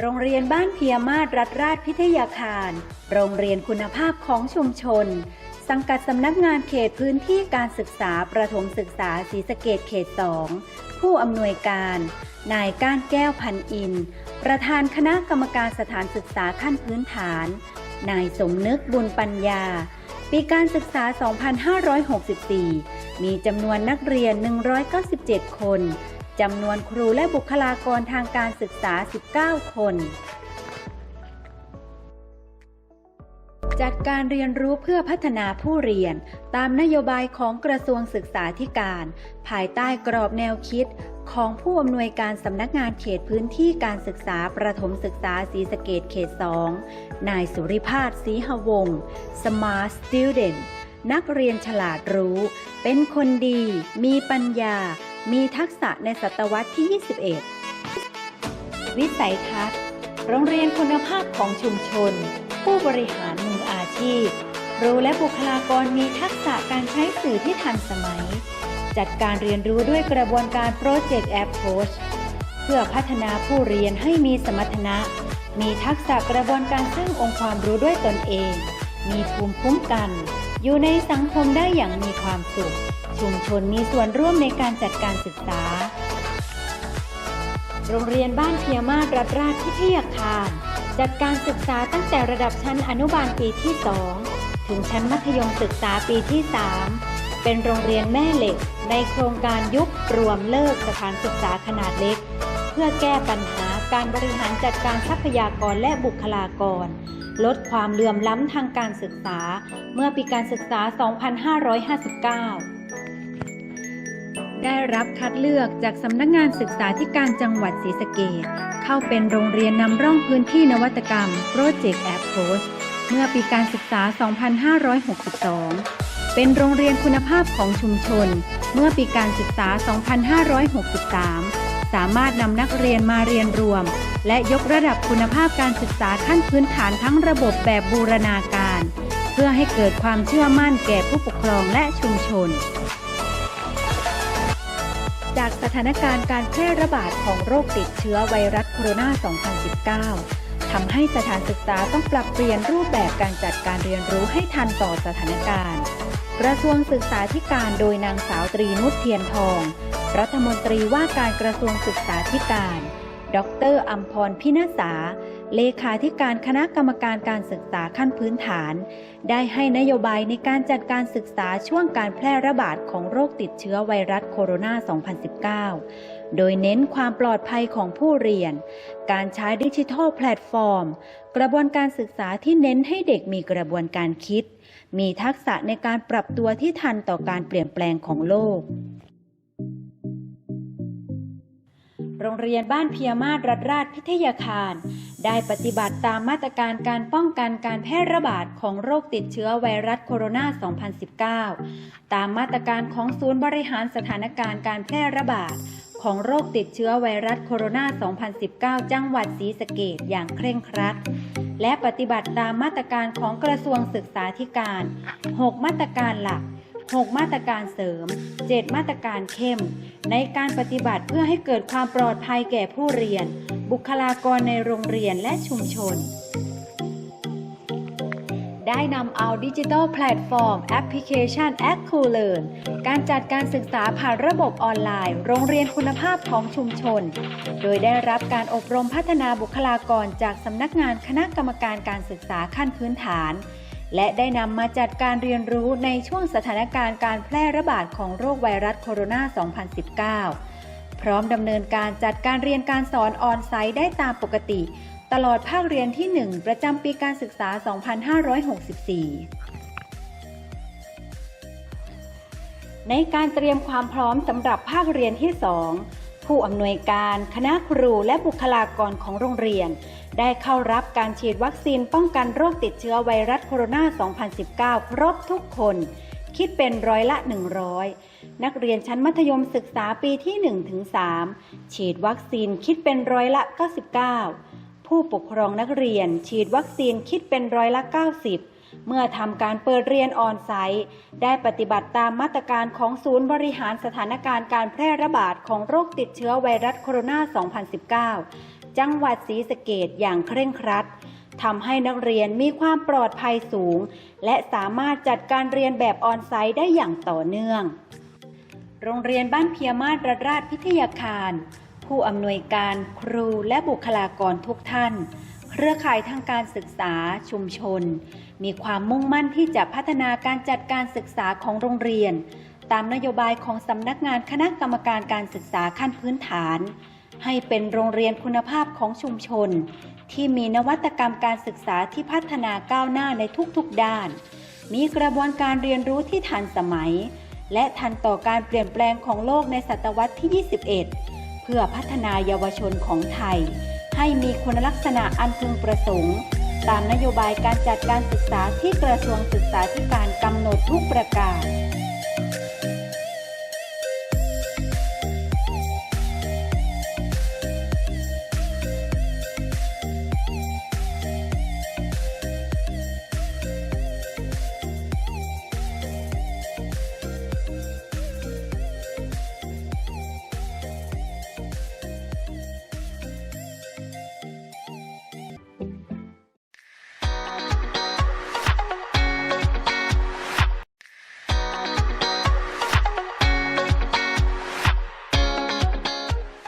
โรงเรียนบ้านเพียมาศรัฐราชพิทยาคาร โรงเรียนคุณภาพของชุมชน สังกัดสำนักงานเขตพื้นที่การศึกษาประถมศึกษาศรีสะเกดเขต2ผู้อำนวยการ นายก้านแก้วพันอิน ประธานคณะกรรมการสถานศึกษาขั้นพื้นฐาน นายสมนึกบุญปัญญา ปีการศึกษา 2564 มีจำนวนนักเรียน 197 คน จำนวนครูและบุคลากรทางการศึกษา 19 คน จัดการเรียนรู้เพื่อพัฒนาผู้เรียน ตามนโยบายของกระทรวงศึกษาธิการ ภายใต้กรอบแนวคิดของผู้อำนวยการสำนักงานเขตพื้นที่การศึกษาประถมศึกษาศรีสะเกดเขต 2 นายสุริพาศศรีหวงศ์ Smart Student นักเรียนฉลาดรู้ เป็นคนดี มีปัญญา มีทักษะในศตวรรษที่ 21 วิสัยทัศน์ โรงเรียนคุณภาพของชุมชน ผู้บริหารมืออาชีพครูและบุคลากรมีทักษะการใช้สื่อที่ทันสมัย จัดการเรียนรู้ด้วยกระบวนการ Project Approach เพื่อพัฒนาผู้เรียนให้มีสมรรถนะ มีทักษะกระบวนการซึ่งองค์ความรู้ด้วยตนเอง มีภูมิคุ้มกัน อยู่ในสังคมได้อย่างมีความสุข ชุมชนมีส่วนร่วมในการจัดการศึกษา โรงเรียนบ้านเพียมาศรัฐราชพิทยาคารจัดการศึกษาตั้งแต่ระดับชั้นอนุบาลปีที่ 2 ถึงชั้นมัธยมศึกษาปีที่ 3 เป็นโรงเรียนแม่เหล็ก ในโครงการยุบรวมเลิกสถานศึกษาขนาดเล็ก เพื่อแก้ปัญหาการบริหารจัดการทรัพยากรและบุคลากร ลดความเหลื่อมล้ำทางการศึกษา เมื่อปีการศึกษา 2559 ได้รับคัดเลือกจากสำนักงานศึกษาธิการจังหวัดศรีสะเกษเข้าเป็นโรงเรียนนำร่องพื้นที่นวัตกรรม Project Approach เมื่อปีการศึกษา 2562 เป็นโรงเรียนคุณภาพของชุมชน เมื่อปีการศึกษา 2563 สามารถนำนักเรียนมาเรียนรวม และยกระดับคุณภาพการศึกษาขั้นพื้นฐานทั้งระบบแบบบูรณาการ เพื่อให้เกิดความเชื่อมั่นแก่ผู้ปกครองและชุมชน จากสถานการณ์การแพร่ระบาดของโรคติดเชื้อไวรัสโคโรนา 2019 ทำให้สถานศึกษาต้องปรับเปลี่ยนรูปแบบการจัดการเรียนรู้ให้ทันต่อสถานการณ์กระทรวงศึกษาธิการโดยนางสาวตรีนุชเทียนทอง รัฐมนตรีว่าการกระทรวงศึกษาธิการ ดรอัมพรพินาศาเลขาธิการคณะกรรมการการศึกษาขั้นพื้นฐาน ได้ให้นโยบายในการจัดการศึกษาช่วงการแพร่ระบาดของโรคติดเชื้อไวรัสโคโรนา 2019 โดยเน้นความปลอดภัยของผู้เรียน การใช้ดิจิทัลแพลตฟอร์ม กระบวนการศึกษาที่เน้นให้เด็กมีกระบวนการคิด มีทักษะในการปรับตัวที่ทันต่อการเปลี่ยนแปลงของโลก โรงเรียนบ้านเพียมาศรัฐราชพิทยาคาร ได้ปฏิบัติตามมาตรการการป้องกันการแพร่ระบาดของโรคติดเชื้อไวรัสโคโรนา 2019 ตามมาตรการของศูนย์บริหารสถานการณ์การแพร่ระบาดของโรคติดเชื้อไวรัสโคโรนา 2019 จังหวัดศรีสะเกษอย่างเคร่งครัด และปฏิบัติตามมาตรการของกระทรวงศึกษาธิการ 6 มาตรการหลัก 6 มาตรการเสริม 7 มาตรการเข้ม ในการปฏิบัติเพื่อให้เกิดความปลอดภัยแก่ผู้เรียน บุคลากรในโรงเรียนและชุมชน ได้นำเอาดิจิทัลแพลตฟอร์มแอปพลิเคชัน a c c u l e a r n การจัดการศึกษาผ่านระบบออนไลน์ โรงเรียนคุณภาพของชุมชน โดยได้รับการอบรมพัฒนาบุคลากรจากสำนักงานคณะกรรมการการศึกษาขั้นพื้นฐาน และได้นำมาจัดการเรียนรู้ในช่วงสถานการณ์การแพร่ระบาดของโรคไวรัสโคโรนา 2019 พร้อมดำเนินการจัดการเรียนการสอนออนไซต์ได้ตามปกติ ตลอดภาคเรียนที่ 1 ประจำปีการศึกษา 2564ในการเตรียมความพร้อมสำหรับภาคเรียนที่ 2 ผู้อำนวยการคณะครูและบุคลากรของโรงเรียน ได้เข้ารับการฉีดวัคซีนป้องกันโรคติดเชื้อไวรัสโคโรนา 2019 ครบทุกคน คิดเป็นร้อยละ 100 นักเรียนชั้นมัธยมศึกษาปีที่ 1-3 ฉีดวัคซีนคิดเป็นร้อยละ 99 ผู้ปกครองนักเรียน ฉีดวัคซีนคิดเป็นร้อยละ 90 เมื่อทำการเปิดเรียนออนไซต์ได้ปฏิบัติตามมาตรการของศูนย์บริหารสถานการณ์การแพร่ระบาดของโรคติดเชื้อไวรัสโคโรนา 2019 จังหวัดศรีสะเกดอย่างเคร่งครัดทำให้นักเรียนมีความปลอดภัยสูง และสามารถจัดการเรียนแบบออนไซต์ได้อย่างต่อเนื่อง โรงเรียนบ้านเพียมาศรราชพิทยาคาร ผู้อำนวยการครูและบุคลากรทุกท่าน เครือข่ายทางการศึกษาชุมชน มีความมุ่งมั่นที่จะพัฒนาการจัดการศึกษาของโรงเรียน ตามนโยบายของสำนักงานคณะกรรมการการศึกษาขั้นพื้นฐาน ให้เป็นโรงเรียนคุณภาพของชุมชน ที่มีนวัตกรรมการศึกษาที่พัฒนาก้าวหน้าในทุกๆด้าน มีกระบวนการเรียนรู้ที่ทันสมัย และทันต่อการเปลี่ยนแปลงของโลกในศตวรรษที่ 21 เพื่อพัฒนาเยาวชนของไทย ให้มีคุณลักษณะอันพึงประสงค์ ตามนโยบายการจัดการศึกษาที่กระทรวงศึกษาธิการกำหนดทุกประการ